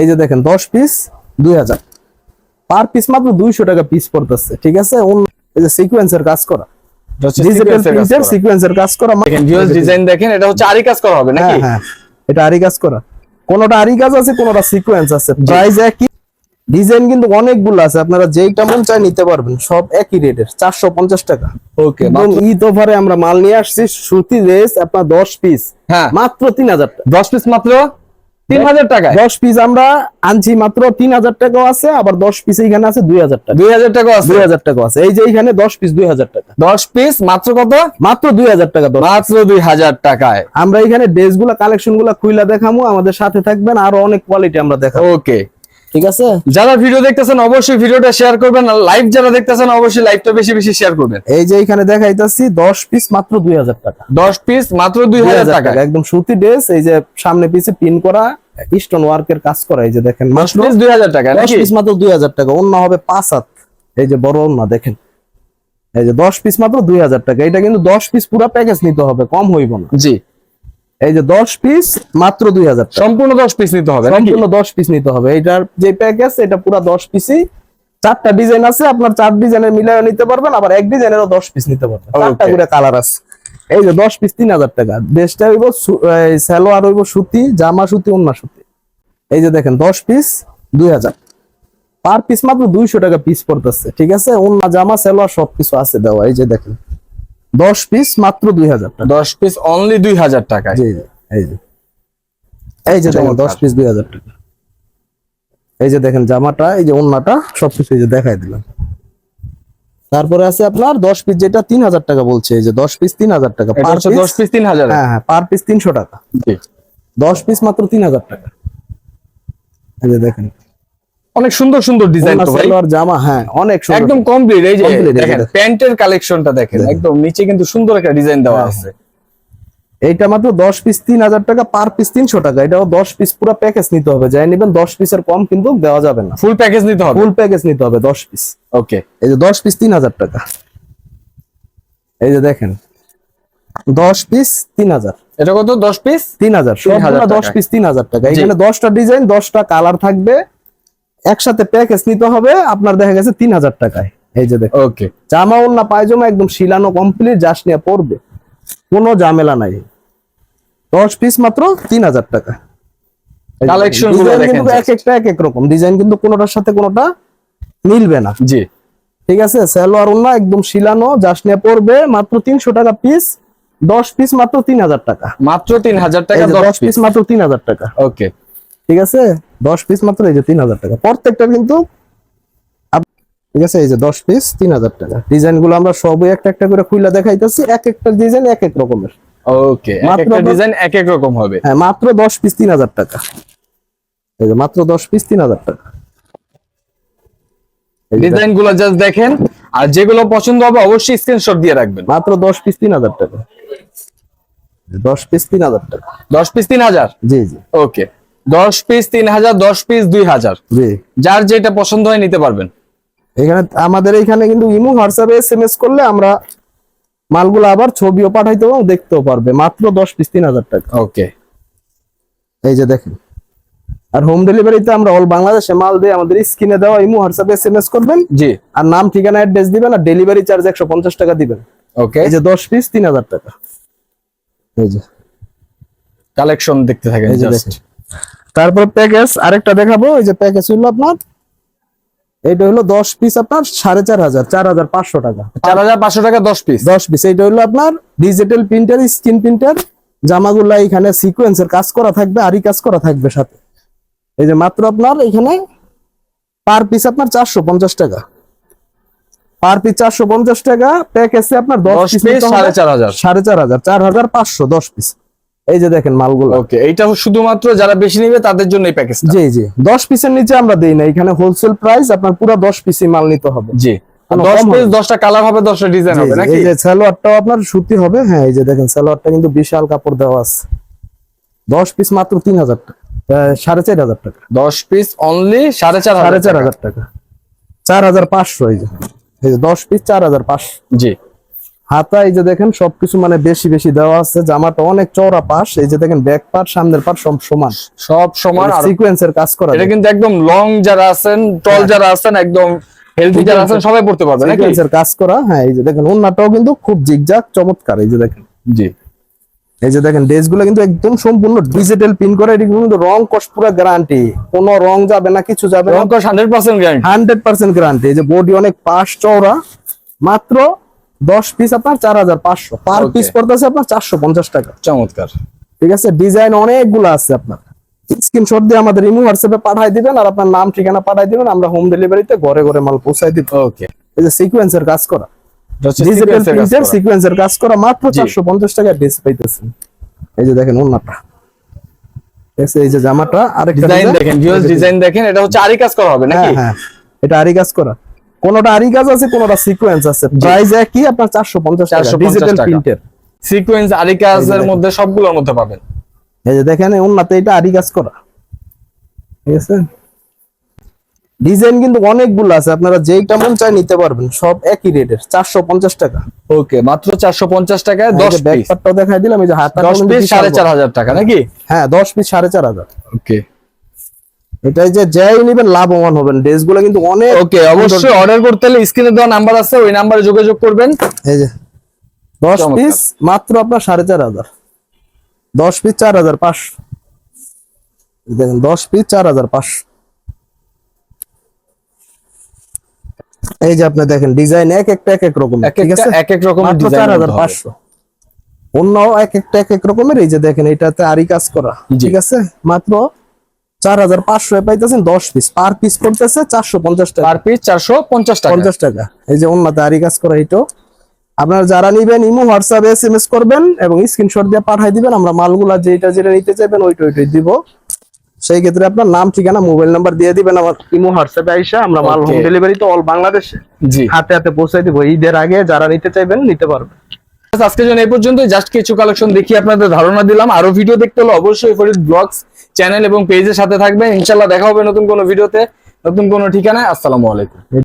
এই যে দেখেন দশ পিস দুই হাজার। পার পিস মাত্র দুইশো টাকা পিস পড়তেছে ঠিক আছে? এই যে সিকুয়েন্সের কাজ করা। ডিজিটাল প্রিন্টের সিকুয়েন্সের কাজ করা। দেখেন ভিউয়ার্স ডিজাইন দেখেন এটা হচ্ছে আরি কাজ করা হবে নাকি? হ্যাঁ এটা আরি কাজ করা। কোনটা আরি কাজ আছে কোনটা সিকোয়েন্স আছে। প্রাইস একই। ডিজাইন কিন্তু অনেকগুলো আছে আপনারা যেইটা মন চাই নিতে পারবেন সব একই রেটের চারশো পঞ্চাশ টাকা। ওকে ঈদ অফারে আমরা মাল নিয়ে আসছি সুতি ড্রেস আপনার দশ পিস হ্যাঁ। মাত্র তিন হাজার টাকা। দশ পিস মাত্র? তিন হাজার টাকায়? দশ পিস আমরা আনছি মাত্র তিন হাজার টাকাও আছে আবার দশ পিস এখানে আছে দুই হাজার টাকা। দুই হাজার টাকা আছে? দুই হাজার টাকা আছে। এই যে এখানে দশ পিস দুই হাজার টাকা। দশ পিস মাত্র কত? মাত্র দুই হাজার টাকা মাত্র দুই হাজার টাকায়। আমরা এখানে ড্রেসগুলা কালেকশনগুলা খুইলা দেখামু আমাদের সাথে থাকবেন আরও অনেক কোয়ালিটি আমরা দেখাবো। ওকে। ঠিক আছে? যারা ভিডিও দেখতেছেন অবশ্যই ভিডিওটা শেয়ার করবেন আর লাইভ যারা দেখতেছেন অবশ্যই লাইভটা বেশি বেশি শেয়ার করবেন। এই যে এখানে দেখাইতাছি দশ পিস মাত্র দুই হাজার টাকা। দশ পিস মাত্র দুই হাজার 2000 টাকা একদম সুতি ড্রেস এই যে সামনে পিছে পিন করা স্টোন ওয়ার্কের কাজ করা এই যে দেখেন মাত্র পিস দুই হাজার টাকা পিস মাত্র অন্য হবে পাঁচ হাত। এই যে বড় অন্য দেখেন। এই যে দশ পিস মাত্র দুই হাজার টাকা এটা কিন্তু দশ পিস পুরো প্যাকেজ নিতে হবে কম হইব না। জি। এই যে দশ পিস মাত্র দুই হাজার টাকা। সম্পূর্ণ দশ পিস নিতে হবে সম্পূর্ণ দশ পিস নিতে হবে। এটার যে প্যাকেজ এটা পুরো দশ পিসই চারটা ডিজাইন আছে আপনার চার ডিজাইনের মিলায় নিতে পারবেন আবার এক ডিজাইনেরও দশ পিস নিতে পারবেন। চারটা করে কালার আছে। এই যে দশ পিস তিন হাজার টাকা। দেশটা হইব সু- এই সালোয়ার হইব সুতি জামা সুতি অন্য সুতি। এই যে দেখেন দশ পিস দুই হাজার। পার পিস মাত্র দুইশো টাকা পিস পড়তেছে ঠিক আছে? অন্য জামা সালোয়ার সবকিছু আছে দেওয়া। এই যে দেখেন দশ পিস মাত্র দুই হাজার টাকা। দশ পিস অনলি দুই হাজার টাকা জি এই যে। এই যে দেখেন দশ পিস দুই হাজার টাকা। এই যে দেখেন জামাটা এই যে ওন্নাটা সবকিছু এই যে দেখাই দিলাম। তারপরে আছে আপনার দশ পিস যেটা তিন হাজার টাকা বলছে যে দশ পিস তিন হাজার টাকা পার দশ পিস তিন হাজার হ্যাঁ হ্যাঁ পার পিস তিনশো টাকা। দশ পিস মাত্র তিন হাজার টাকা। এই যে দেখেন। অনেক সুন্দর সুন্দর ডিজাইন তো ভাই। জামা হ্যাঁ অনেক সুন্দর। একদম কমপ্লিট এই যে দেখেন। প্যান্টের কালেকশনটা দেখেন একদম নিচে কিন্তু সুন্দর একটা ডিজাইন দেওয়া হ্যাঁ, আছে। এইটা মাত্র দশ পিস তিন হাজার টাকা পার পিস তিনশো টাকা। এটাও দশ পিস পুরো প্যাকেজ নিতে হবে। যাই নেবেন দশ পিসের কম কিন্তু দেওয়া যাবে না। ফুল প্যাকেজ নিতে হবে? ফুল প্যাকেজ নিতে হবে দশ পিস ওকে এই যে দশ পিস তিন হাজার টাকা। এই যে দেখেন দশ পিস তিন হাজার। এটা কত? দশ পিস তিন হাজার 3000 দশ। পিস তিন হাজার টাকা। এখানে দশটা ডিজাইন দশটা কালার থাকবে। একসাথে প্যাকেজ নিতে হবে আপনার দেখা গেছে তিন হাজার টাকায়। এই যে দেখেন। ওকে। জামা ওন্না পায়জামা একদম শিলানো কমপ্লিট জাস নিয়ে পড়বে কোনো ঝামেলা নাই। দশ পিস মাত্র তিন হাজার টাকা। কিন্তু এক একটা এক এক রকম। ডিজাইন কিন্তু কোনোটার সাথে কোনোটা মিলবে না। জি। ঠিক আছে? সালোয়ার ওন্না একদম শিলানো জাস নিয়ে পড়বে মাত্র তিনশো টাকা পিস দশ পিস মাত্র তিন হাজার টাকা। মাত্র তিন হাজার টাকা দশ পিস মাত্র তিন হাজার টাকা। ওকে। ঠিক আছে? দশ পিস মাত্র এই যে তিন হাজার টাকা। প্রত্যেকটা কিন্তু ঠিক আছে? এই যে দশ পিস তিন হাজার টাকা। ডিজাইনগুলো আমরা সবই একটা একটা করে খুলে দেখাইতেছি। এক একটা ডিজাইন এক এক রকমের। ওকে। মাত্র ডিজাইন এক এক রকম হবে। হ্যাঁ মাত্র দশ পিস তিন হাজার টাকা। এই যে মাত্র দশ পিস তিন হাজার টাকা। ডিজাইনগুলো জাস্ট দেখেন আর যেগুলো পছন্দ হবে অবশ্যই স্ক্রিনশট দিয়ে রাখবেন। মাত্র দশ পিস তিন হাজার টাকা। দশ পিস তিন হাজার টাকা। দশ পিস তিন হাজার? জি জি। ওকে দশ পিস তিন হাজার দশ পিস দুই হাজার। জি। যার যেটা পছন্দ হয় নিতে পারবেন। এখানে আমাদের এখানে কিন্তু ইমো হোয়াটসঅ্যাপে এস এম এস করলে আমরা মালগুলো আবার ছবিও পাঠাইতে দেখতেও পারবে। মাত্র দশ পিস তিন হাজার টাকা। ওকে এই যে দেখেন। আর হোম ডেলিভারিতে আমরা অল বাংলাদেশে মাল দিয়ে আমাদের স্ক্রিনে দেওয়া ইমো হোয়াটসঅ্যাপে এস এম এস করবেন। জি। আর নাম ঠিকানা অ্যাড্রেস দিবেন আর ডেলিভারি চার্জ একশো পঞ্চাশ টাকা দিবেন। ওকে এই যে দশ পিস তিন হাজার টাকা। এই যে। কালেকশন দেখতে থাকেন। দেখেন। তারপর প্যাকেজ আরেকটা দেখাবো। এই যে প্যাকেজ হইল আপনার। এইটা হলো দশ পিস আপনার সাড়ে চার হাজার চার হাজার পাঁচশো টাকা। চার হাজার পাঁচশো টাকা দশ পিস দশ পিস এইটা হলো আপনার ডিজিটাল প্রিন্টার স্ক্রিন প্রিন্টার জামাগুলা এখানে সিকোয়েন্সের কাজ করা থাকবে আরই কাজ করা থাকবে সাথে। এই যে মাত্র আপনার এখানে পার পিস আপনার চারশো পঞ্চাশ টাকা। পার পিস চারশো পঞ্চাশ টাকা প্যাকেজে আপনার দশ পিস সাড়ে চার হাজার। সাড়ে চার হাজার চার হাজার পাঁচশো দশ পিস এই যে দেখেন মালগুলো। ওকে এইটা শুধুমাত্র যারা বেশি নিবে তাদের জন্য এই প্যাকেজ জি জি। দশ পিসের নিচে আমরা দেই না এখানে হোলসেল প্রাইস আপনার পুরো দশ পিসই মাল নিতে হবে। জি। কোনো দশ কম পিস হবে? দশটা কালার হবে দশটা ডিজাইন জি, হবে নাকি? এই যে সালোয়ারটাও আপনার সুতি হবে হ্যাঁ এই যে দেখেন সালোয়ারটা কিন্তু বিশাল কাপড় দেওয়া আছে। দশ পিস মাত্র তিন হাজার টাকা। আহ, সাড়ে চার হাজার টাকা। দশ পিস অনলি সাড়ে চার সাড়ে চার হাজার টাকা। চার হাজার পাঁচশো এই যে। দশ পিস চার হাজার পাঁচশো। জি। হাতা এই যে দেখেন সবকিছু মানে বেশি বেশি দেওয়া আছে। জামাটা অনেক চওড়া পাশ। এই যে দেখেন ব্যাক পার্ট সামনের পার্ট সব সমান। সব সমান সিকোয়েন্সের কাজ করা এটা কিন্তু একদম লং যারা আছেন টল হ্যাঁ। যারা আছেন একদম হেলদি যারা আছেন সবাই পড়তে পারবে নাকি? কাজ করা। হ্যাঁ এই যে দেখেন ওন্নাটাও কিন্তু খুব জিগজাগ চমৎকার। এই যে দেখেন। জি। এই যে দেখেন ড্রেসগুলো কিন্তু একদম সম্পূর্ণ ডিজিটাল পিন করা এটি কিন্তু রং কষ্ট পুরো গ্যারান্টি কোনো রং যাবে না কিছু যাবে না। রংকশ hundred percent guarantee hundred percent guarantee এই যে বডি অনেক পাশ চওড়া মাত্র দশ পিস আপনার চার হাজার পাঁচশো। পার Okay. পিস পড়তেছে আপনার চারশো পঞ্চাশ টাকা। চমৎকার। ঠিক আছে ডিজাইন অনেকগুলো আছে আপনার। স্ক্রিনশট দিয়ে আমাদের ইমো হোয়াটসঅ্যাপে পাঠাই দিবেন আর আপনার নাম ঠিকানা পাঠাই দিবেন আমরা হোম ডেলিভারিতে ঘরে ঘরে মাল পৌঁছাই দিব। ওকে এই যে সিকোয়েন্সের কাজ করা। ডিজিটাল প্রিন্টের সিকোয়েন্সের কাজ করা। মাত্র জি। চারশো পঞ্চাশ টাকা ড্রেস পাইতেছেন এই যে দেখেন ওন্নাটা এই যে জামাটা আরেকটা ডিজাইন দেখেন ভিউয়ার্স ডিজাইন দেখেন এটা হচ্ছে আরি কাজ করা হবে হ্যাঁ নাকি? হ্যাঁ এটা আরি কাজ করা। কোনটা আরি কাজ আছে কোনটা সিকোয়েন্স আছে। প্রাইস একই আপনার চারশো পঞ্চাশ টাকা। ডিজিটাল। প্রিন্টের সিকোয়েন্স আরি কাজের মধ্যে সবগুলোর মধ্যে পাবেন। এই যে দেখেন ওন্নাতে এটা আরি কাজ করা। ঠিক আছে? ডিজাইন কিন্তু অনেকগুলো আছে আপনারা যেইটা মন চাই নিতে পারবেন সব একই রেটের চারশো পঞ্চাশ টাকা। ওকে মাত্র চারশো পঞ্চাশ টাকায় দশ ব্যাক পিস পার্টটাও দেখাই দিলাম এই যে হাত দশ পিস সাড়ে চার হাজার টাকা নাকি? হ্যাঁ দশ পিস সাড়ে চার হাজার। ওকে। এটাই যে যাই নিবেন লাভবান হবেন ড্রেসগুলো কিন্তু অনেক ওকে অবশ্যই অর্ডার করতে হলে স্ক্রিনে দেওয়া নাম্বার আছে ওই নাম্বারে যোগাযোগ করবেন। এই যে দশ পিস মাত্র আপনার সাড়ে চার হাজার। দশ পিস চার হাজার পাঁচশো। দেখেন দশ পিস চার হাজার পাঁচশো। এই যে আপনি দেখেন ডিজাইন এক একটা এক এক রকম ঠিক আছে? এক এক রকমের ডিজাইন চার হাজার পাঁচশো। অন্যও এক একটা এক এক রকমের এই যে দেখেন এটাতে আরি কাজ করা ঠিক আছে? মাত্র চার হাজার পাঁচশো পাইতেছেন দশ পিস পার পিস পড়তেছে চারশো পঞ্চাশ টাকা। পার পিস চারশো পঞ্চাশ টাকা। পঞ্চাশ টাকা। এই যে অন্যতে আরি কাজ করা এটাও আপনারা যারা নিবেন ইমো হোয়াটসঅ্যাপে এস এম এস করবেন এবং স্ক্রিনশট দিয়ে পাঠাই দিবেন। আমরা মালগুলা যেটা যেটা নিতে চাইবেন ওইটা ওইটাই দিব। সেই ক্ষেত্রে আপনার নাম ঠিকানা মোবাইল নাম্বার দিয়ে দিবেন আমার। ইমো হোয়াটসঅ্যাপে আইসা আমরা মাল হোম ডেলিভারি তো অল বাংলাদেশে। জি। হাতে হাতে পৌঁছে দিব। ঈদের আগে যারা নিতে চাইবেন নিতে পারবেন। আজকে জন্য এই পর্যন্ত জাস্ট কিছু কালেকশন দেখি আপনাদের ধারণা দিলাম। আরও ভিডিও দেখতে হলে অবশ্যই ফরিদ ব্লগস চ্যানেল এবং পেজের সাথে থাকবেন। ইনশাল্লাহ দেখা হবে নতুন কোনো ভিডিওতে নতুন কোনো ঠিকানায়। আসসালামু আলাইকুম।